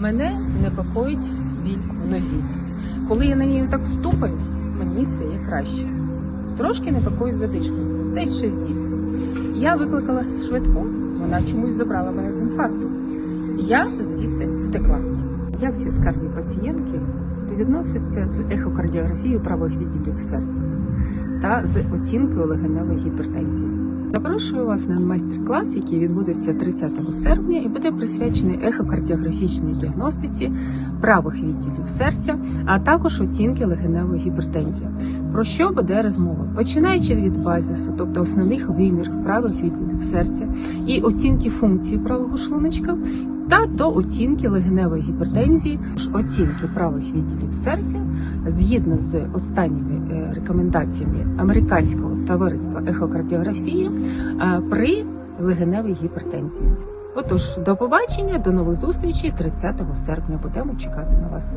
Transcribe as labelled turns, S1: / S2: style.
S1: Мене непокоїть біль в нозі. Коли я на ній так ступаю, мені стає краще. Трошки непокоїть задишка, десь 6 діб. Я викликала швидку, вона чомусь забрала мене з інфаркту. Я звідти втекла. Як ці скарги пацієнтки співвідносяться з ехокардіографією правих відділів серця та з оцінкою легеневої гіпертензії? Запрошую вас на майстер-клас, який відбудеться 30 серпня і буде присвячений ехокардіографічній діагностиці правих відділів серця, а також оцінки легеневої гіпертензії. Про що буде розмова? Починаючи від базису, тобто основних вимірів правих відділів серця і оцінки функції правого шлуночка, та до оцінки легеневої гіпертензії, оцінки правих відділів серця згідно з останніми е, рекомендаціями американського товариства ехокардіографії е, при легеневій гіпертензії. Отож, до побачення, до нових зустрічей 30 серпня. Будемо чекати на вас.